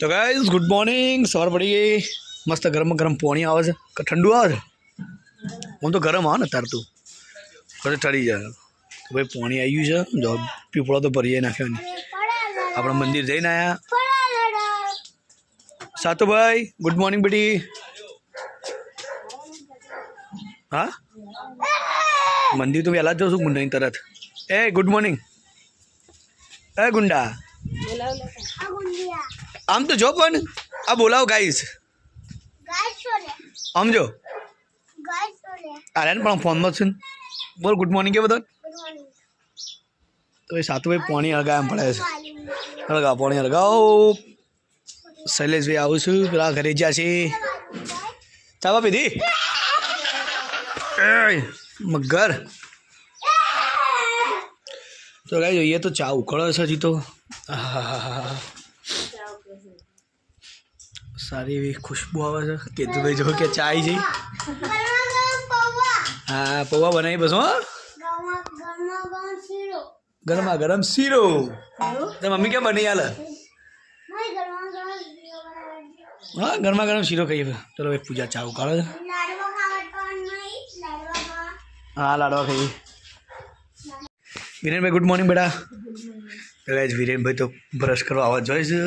તો guys good morning સવાર પડી ગઈ. મસ્ત ગરમ ગરમ પાણી આવે છે. કે ઠંડુ આવે છે? હું તો ગરમ આવે ને તાર તું. પછી ઠરી જાય. ભાઈ પાણી આવી ગયું છે. જો પીપળો તો ભરીએ નાખ્યો ને. આપણે મંદિર જઈને આવ્યા સાતુભાઈ ગુડ મોર્નિંગ બેટી. હા? મંદિર તો વહેલા જ જાઉં છું ગુંડાની તરત. એ ગુડ મોર્નિંગ એ, ગુંડા. આમ તો જો પણ આ બોલાવો ગાઈસ આમ જો અરે પણ ફોનમાં છે બોલ ગુડ મોર્નિંગ કે બધા તો એ સાતુભાઈ પાણી અળગા એમ પડે છે. અળગા પાણી હળગાવો. શૈલેષભાઈ આવું છું, પેલા ઘરે જ્યાં છે. ચાવા પીધી મગર તો ગાઈ જોઈએ તો ચા ઉકળો છે હજી તો. આહાહાહા. સારી એવી ખુશ્બુ આવે છે. કેતુભાઈ જો કે ચા આવી જઈ હા પૌવા બનાવી બસ ગરમા ગરમ શીરો. તો મમ્મી કેમ બની હાલ? હા ગરમા ગરમ શીરો ખાઈએ ચલો ભાઈ પૂજા ચા ઉકાળો હા લાડવા ખાઈએ. વિરેનભાઈ ગુડ મોર્નિંગ બેટા. તો ગાઈઝ વિરેનભાઈ તો બ્રશ કરવા આવવા જોઈએ છે.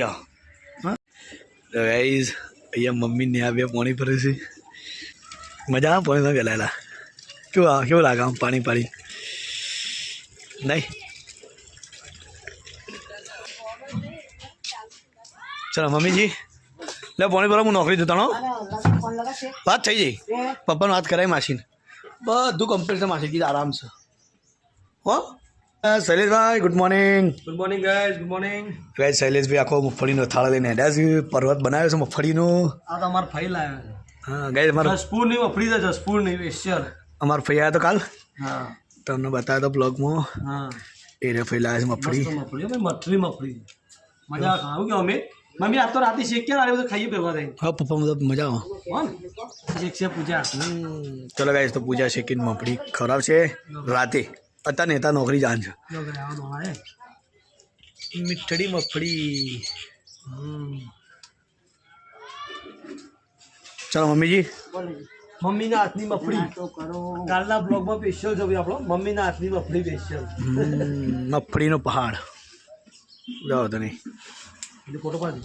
યા તો ગાઈઝ અહીંયા મમ્મી ને આ બે પાણી ભરે છે. મજા આવે પાણી ગયેલા કેવું આવે કેવું લાગે આમ પાણી પાણી? નહીં. ચલો મમ્મીજી. લે પાણી ભરો હું નોકરી જતો વાત થઈ જઈ પપ્પાને વાત કરાવી માસીને. બધું કમ્પ્લીટ છે માસી કીધું આરામ છે હા, Shaileshbhai good morning good morning guys good morning guy Shaileshbhai આખો મગફળીનો થાળો લઈને હેડ્યા છે. પર્વત બનાવ્યો છે મગફળીનો. આ તો અમારા ફાઇલ આવ્યા હા ગાય અમારો છે નહીં મફળી વફડી છે જસપુરની સ્પેશિયલ અમારો ફઈ આવ્યો તો કાલ? હા. તમને બતાવ્યો તો બ્લોગમાં હા. એ રે ફઈ લાવ્યો છે મગફળી. મફળી હો મઠરી મફળી મજા આવે કે અમે? મમ્મી આ તો રાતે શેક્યા આરે તો ખાઈએ ભેગા થઈને. હા પપ્પા મતલબ મજા આવે. હા ને શેકશે પૂજા. ચલો ગાય તો પૂજા શેકીને મગફળી ખરાબ છે. રાતે. અત્યારે નેતા નોકરી જાણ છે. મીઠડી મગફળી. ચાલો મમ્મીજી. મમ્મીના હાથની મફળી કાલના બ્લોગમાં સ્પેશિયલ છે ભાઈ આપણો. મમ્મીના હાથની મફળી સ્પેશિયલ મફળીનો પહાડ. જાઓ તો નહીં એટલે ફોટો પાડી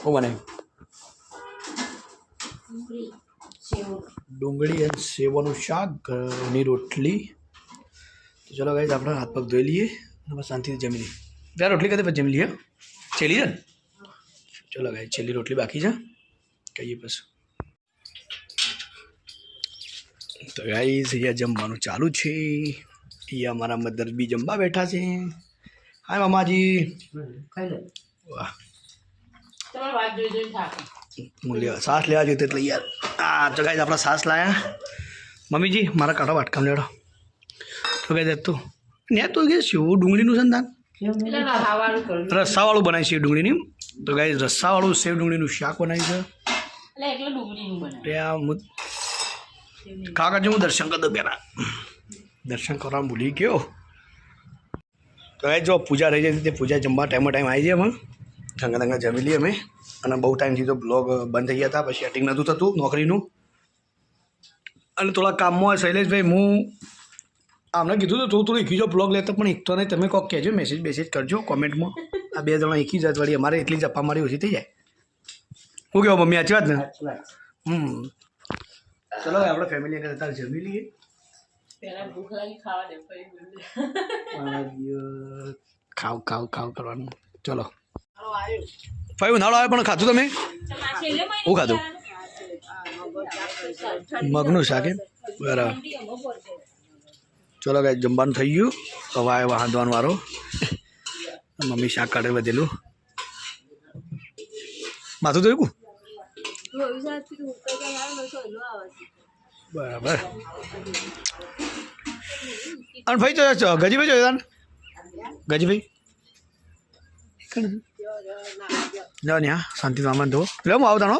હું બનાવ્યું ડુંગળી અને સેવાનું શાક ઘરની રોટલી તો ચલો ગાઈઝ આપણે હાથ પગ ધોઈ લઈએ અને બસ શાંતિથી જમી લઈએ ત્યાં રોટલી કદી પછી જમી લઈએ છેલ્લી છે ને ચલો ગાઈઝ છેલ્લી રોટલી બાકી છે કહીએ પછી તો ગાઈઝ અહીંયા જમવાનું ચાલુ છે અહીંયા અમારા મધર બી જમવા બેઠા છે હાય મામાજી ખાઈ લે વાહ તમારે વાત જોઈ જોઈને થાકે. મૂલ્ય સાસ લેવા જોઈએ એટલે યાર. આ તો ગાઈઝ આપણા સાસ લાયા. મમ્મીજી મારા કાઢો વાટકામ લેડો. તો ગાઈઝ તું ને તો કે શું ડુંગળીનું છે ને તાન. રસ્સાવાળું બનાવી છે ડુંગળીની. તો ગાઈઝ રસ્સાવાળું સેવ ડુંગળીનું શાક બનાવ્યું છે. ત્યાં હું દર્શન કરતો પહેલાં. દર્શન કરવા ભૂલી ગયો. તો ગાઈઝ જો પૂજા રહી જતી તે પૂજા જમવા ટાઈમો ટાઈમ આવી જાય અમે ધંગા ધંગા જમી લઈએ અમે. અને બહુ ટાઈમથી તો બ્લોગ બંધ થઈ ગયા હતા. પછી એટિંગ નહોતું થતું નોકરીનું. અને થોડા કામમાં શૈલેષભાઈ હું આમને કીધું તો થોડું થોડું એકીજો બ્લોગ લેતો પણ એક તો નહીં તમે કોક કહેજો મેસેજ મેસેજ કરજો કોમેન્ટમાં આ બે જણા એકી જાત વળી અમારે એટલી જ અપા મારી ઓછી થઈ જાય. શું કહેવા મમ્મી સાચી વાત ને? હમ. ચલો આપણે ફેમિલી આગળ અત્યારે જમી લઈએ. પહેલા ભૂખ લાગી ખાવા દે પછી બોલજે. ખાવ ખાવ ખાવ કરવાનું. ચલો. ભાઈ ઉનાળો આવે પણ ખાધું તમે? હું ખાધું? મગનું શાક એમ? બરાબર. ચલો કાંઈ જમવાનું થઈ ગયું. હવે આવે વાંધવાનો વારો. મમ્મી શાક કાઢે વધેલું. માથું ધોયું બરાબર. અને ભાઈ તો ગજીભાઈ જોયો ગજીભાઈ? જાઓ ને શાંતિ મામા ધો લે હું આવતાનો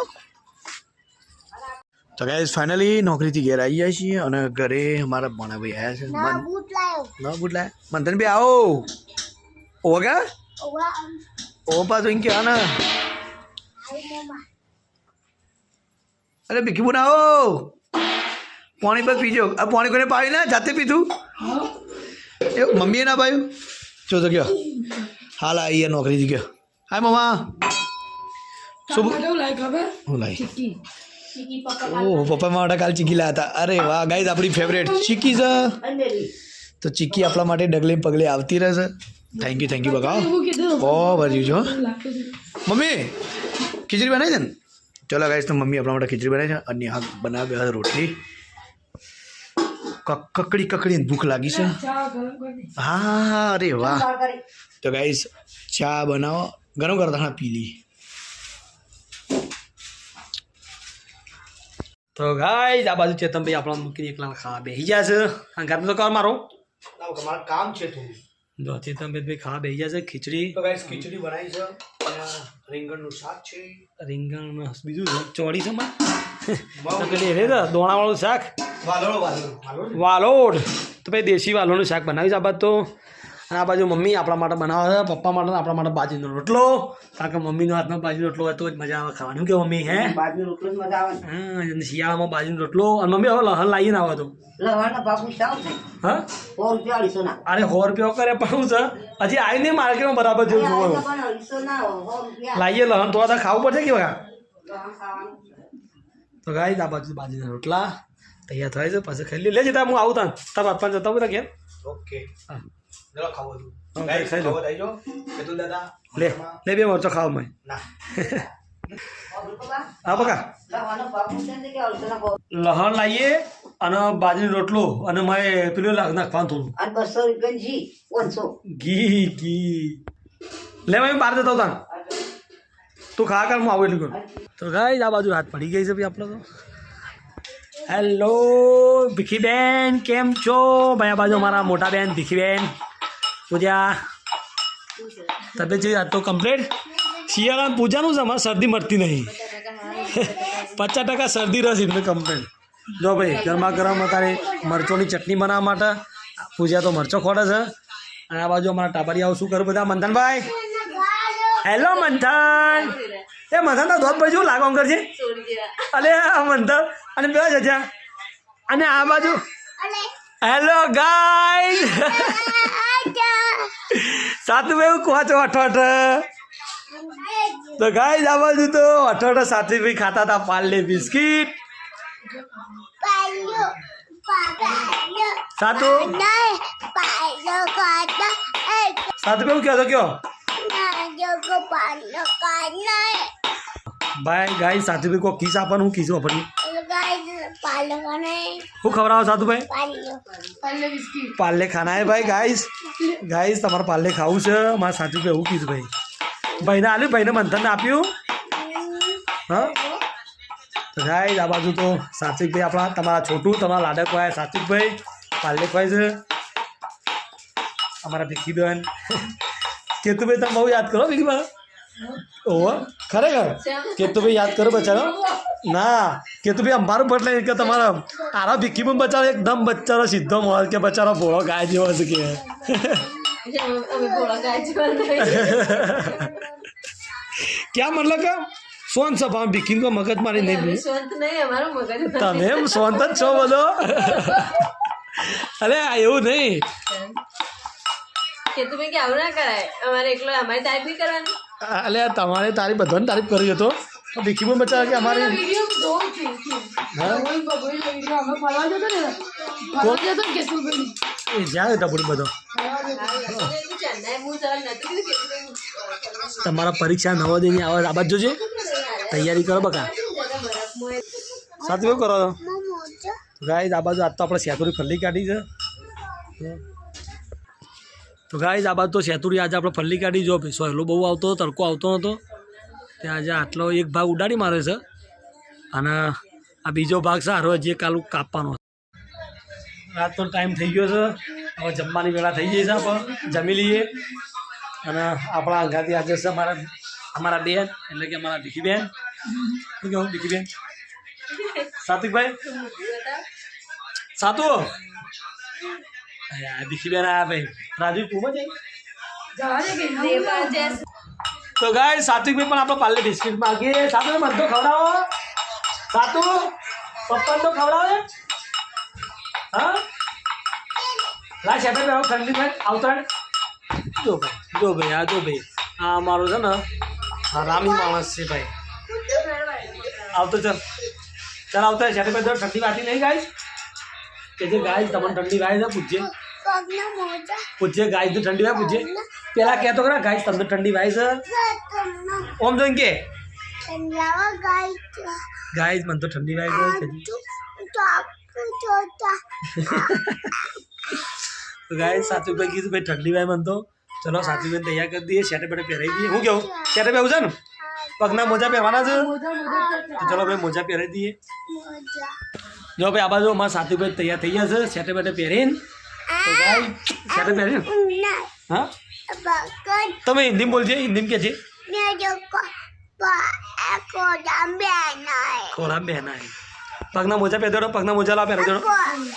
તો ગાઈઝ ફાઇનલી નોકરીથી ઘેર આવી જાય છીએ અને ઘરે અમારા ભણાભાઈ આવ્યા છે. ના બુટ લાયા. મંથન ભાઈ આવો. ઓગા ઓપા તો એમ કે ને અરે ભીખી બુન આવો. પાણી પર પીજો. આ પાણી કોને પાવી ના? જાતે પીધું? એ મમ્મીએ ના પાયું? જો તો ગયો હાલ આવી નોકરીથી ગયો હાય મમ્મા શું ઓહ પપ્પા માટે કાલ ચીકી લાયા હતા. અરે વાહ ગાઈઝ આપણી ફેવરેટ ચીકી છે. તો ચીકી આપણા માટે ડગલે પગલે આવતી રહેશે થેન્ક યુ થેન્ક યુ બગાવ બહુ ભર્યું છો મમ્મી ખીચડી બનાવી છે ને? ચલો ગાઈઝ તો મમ્મી આપણા માટે ખીચડી બનાવી છે. અને હા બનાવ્યા છે રોટલી. કક- કકડી કકડીને ભૂખ લાગી છે. હા અરે વાહ. તો ગાઈઝ ચા બનાવો. ગરમ કરતા હા પી લઈએ. તો ગાઈઝ આ બાજુ ચેતનભાઈ આપણા મૂકીને એકલા ખાવા બેસી ગયા છે. આ ઘરનું તો કર મારો. તમારું કામ છે થોડું. જો ચેતનભાઈ ખાવા બેસી ગયા છે ખીચડી. તો ગાઈઝ ખીચડી બનાવી છે. રીંગણનું શાક છે. રીંગણ બીજું ચોળી છે દોણાવાળું શાક. વાલોડ વાલોડ વાલોડ. તો ભાઈ દેશી વાલોડનું શાક બનાવ્યું છે આ બાજુ તો. અને આ બાજુ મમ્મી આપણા માટે બનાવે છે પપ્પા માટે આપણા માટે બાજરીનો રોટલો. કારણ કે મમ્મીનો હાથમાં બાજરીનો રોટલો હોય તો જ મજા આવે ખાવાનું. કે મમ્મી હે? બાજુ રોટલો જ મજા આવે. હા શિયાળામાં બાજરીનો રોટલો. અને મમ્મી હવે લહન લાવીને આવે તો. છે હા? સો રૂપિયા અઢીસો ના. અરે સો રૂપિયા કરે પણ છે? હજી આવી નહીં માર્કેટમાં બરાબર જેવું લાવીએ લહન તો ખાવું પડશે કે બકા તો ગાઈ આ બાજુ બાજરીના રોટલા તૈયાર થાય છે. પાછું ખાઈ લેજે તા હું આવું તાં તારા પપ્પા જતા બધા ઘેર. ઓકે. હા. જરા ખાવો તું ખાઈ લો દાદા લે લે બે મરચો ખાવ મય ના હા બકા. લહણ લાવીએ અને બાજરી રોટલો અને મારે પેલું લાગ નાખવાનું થોડું અને બસો રૂપિયા જી પાંચસો ઘી ઘી લે મેં બહાર જતો તાન તું ખા કર હું આવું એટલું કરું તો ગાઈ આ બાજુ હાથ પડી ગઈ છે ભાઈ આપણે તો હેલો ભીખીબેન કેમ છો ભાઈ આ બાજુ અમારા મોટા બેન ભીખીબેન પૂજા તબિયત જેવી આજ તો કમ્પ્લેટ શિયાળા પૂજાનું છે અમારે શરદી મળતી નહીં. પચાસ ટકા શરદી રસ એટલે કમ્પ્લેટ જો ભાઈ ગરમા ગરમ અત્યારે મરચોની ચટણી બનાવવા માટે. પૂજા તો મરચો ખોડે છે. અને આ બાજુ અમારા ટાબરિયાઓ શું કરું બધા? મંથનભાઈ? હેલો મંથન. એ મંથન તો ધોધ બાજુ લાગો કરજે? છે અલે આ મંથન. અને બે જજા અને આ બાજુ? હેલો ગાય સાતું ભાઈ કોચો અઠ તો ગાય આ બાજુ તો અઠ અઠ સાથે ભાઈ ખાતા હતા પાર્લે બિસ્કીટ સાતું સાતું ભાઈ કહેતો કયો ભાઈ ગાય સાતું ભાઈ કોઈ કિસ આપવાનું હું કીધું આપણને હું ખવડાવો સાધુભાઈ પાર્લે ખાના હે ભાઈ ગાઈસ ગાઈસ તમારે પાર્લે ખાવું છે મારા ભાઈ એવું કીધું ભાઈ ભાઈને આલ્યું ભાઈને મંથન આપ્યું હા તો ગાઈસ આ બાજુ તો સાત્વિકભાઈ આપણા તમારા છોટું તમારા લાડકભાઈ સાત્વિકભાઈ પાર્લેભાઈ છે અમારા ભીખીબેન. કેતુભાઈ તમે બહુ યાદ કરો ભીખીભાઈ ઓહો, ખરેખર? કેતુભાઈ યાદ કરો બચારો. ના, કેતુભાઈ અમારું બદલે કે તમારા આરા ભીખી પણ બચારો એકદમ બચારો, સીધો મોલ કે બચારો, ભોળો ગાય જેવો છે કે. ક્યાં મતલબ કે? સોન પણ ભીખી કો મગજ મારી નહીં. તમે એમ સોન જ છો બધો. અરે, આ એવું નહીં. કે તમે કે આવું ના કરાય? અમારે એકલો, અમારે તારીફ બી કરવાની? અલે તમારે તારી બધાની તારીફ કરી હતો. ભીખી પણ બચારા કે અમારી? એ જ્યાં હતા પૂરી બધો. તમારા પરીક્ષા નવોદયની આવે આ બાજુ જોજે. તૈયારી કરો બકા. સાથે કેવું કરો? ગાય આ બાજુ આજ તો આપણે શેતુરી ખલ્લી કાઢી છે. તો ગાઈઝ આ બાજુ તો સેતુરી આજે આપણે ફલ્લી કાઢી જો સોયલો બહુ આવતો તડકો આવતો નહોતો ત્યાં આજે આટલો એક ભાગ ઉડાડી મારે છે. અને આ બીજો ભાગ સારો જે કાલું કાપવાનો રાત રાતનો ટાઈમ થઈ ગયો છે. હવે જમવાની વેળા થઈ ગઈ છે આપણે જમી લઈએ. અને આપણા અંગાથી આજે છે અમારા અમારા બેન, એટલે કે અમારા ભીખીબેન શું કહું ભીખીબેન સાત્વિકભાઈ? સાતુ આયા ભાઈ. રાજુ તું તો ગાય સાત્વિકભાઈ પણ આપણે પાર્લે બિસ્કિટ માગીએ. સાતુ મન તો ખવડાવો. સાતુ પપ્પા તો ખવડાવે. હા? લા શેટર પહેરો ઠંડી ભાઈ આવતા જો ભાઈ જો ભાઈ આ જો ભાઈ. આ અમારો છે ને રામી માણસ છે ભાઈ. આવતો ચાલ. ચાલ આવતા શેફે પહેરો ઠંડી વાતી નહીં ગાઈશ કે જે ગાય તમને ઠંડી વાય છે પૂછજે પૂછજે ગાય તો ઠંડી વાય પૂછજે પેલા કહેતો ખરા ગાય તમને ઠંડી વાય છે ઓમ જોઈને કે ગાય મને તો ઠંડી વાય છે તો ગાય સાચું ભાઈ કીધું ભાઈ ઠંડી વાય મને તો ચલો સાચું ભાઈ તૈયાર કરી દઈએ શેટે બેટે પહેરાવી દઈએ હું કેવું શેટે પહેવું છે ને પગના મોજા પહેરવાના છે? તો ચલો ભાઈ મોજા પહેરી દઈએ. જો ભાઈ આ બાજુ અમારા સાથીભાઈ તૈયાર થઈ ગયા છે શેટે બેટે પહેરીને. તો ભાઈ સેટે પહેરીને. હા? તમે હિન્દીમાં બોલજે હિન્દીમાં કે છે બેન આય પગના મોજા પહેરજો પગના મોજા લાવ પહેરજો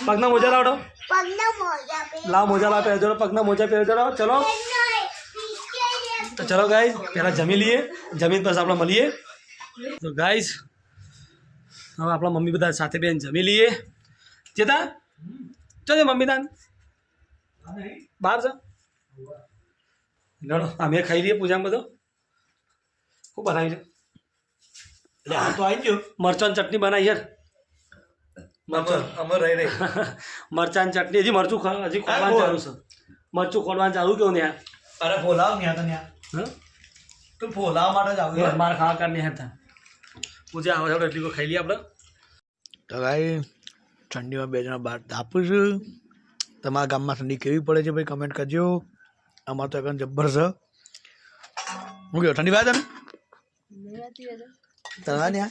પગના મોજા લાવડો પગના મોજા લાવ પહેરજો પગના મોજા પહેરજો ચલો. તો ચલો ગાઈઝ પહેલાં જમી લઈએ. જમીન પછી આપણે મળીએ. તો ગાઈઝ હવે આપણા મમ્મી બધા સાથે બેન જમી લઈએ. ચેતા? ચલો મમ્મી તાન. બહાર છે લડો. અમે ખાઈ લઈએ પૂજામાં બધો. શું બનાવી આ તો આવી ગયો. મરચાં ચટણી બનાવી યાર. મરચાં. રહી રહી. મરચાં ચટણી. હજી મરચું હજી ખોલવાનું ચાલુ છે. મરચું ખોલવાનું ચાલુ કેવું ત્યાં અરે બોલાવો ત્યાં તો ત્યાં તું ફોલાવા માટે જ આવ્યો મારા ખાવા કાઢને હતા. પૂજા આવે છે એટલી ખાઈ લઈએ આપણે. તો ભાઈ ઠંડીમાં બે જણા બહાર તાપું છું. તમારા ગામમાં ઠંડી કેવી પડે છે ભાઈ કમેન્ટ કરજો. અમારે તો એકદમ જબ્બર છે. હું કયો ઠંડી ભાઈ તને? તને ને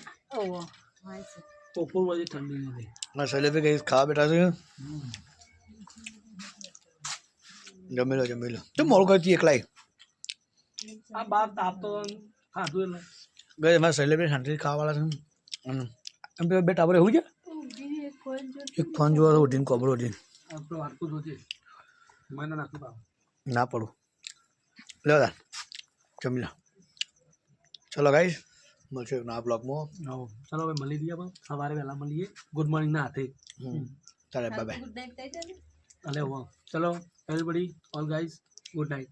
બપોર પછી ઠંડી નથી. મારા શૈલેષ ગઈ ખાવા બેઠા છે? જમી લો જમી લો. તો મોડું કરતી એકલાય આ ખાધું એટલે ગઈ શૈલેષ શાંતિથી ખાવાવાળા છે અને એમ પેલા બે ટાબરે એવું છે? એક ફોન જોવા ઉઠીને કોબરો ઉઠીને. ના પડું. લો દા જમી લો ચલો ગાઈસ મળશે ના બ્લોગમાં ચાલો હવે મળી લઈએ સવારે વહેલા મળીએ. ગુડ મોર્નિંગ ના હાથે. ચાલે બાય બાય અલે ચલો everybody all guys good night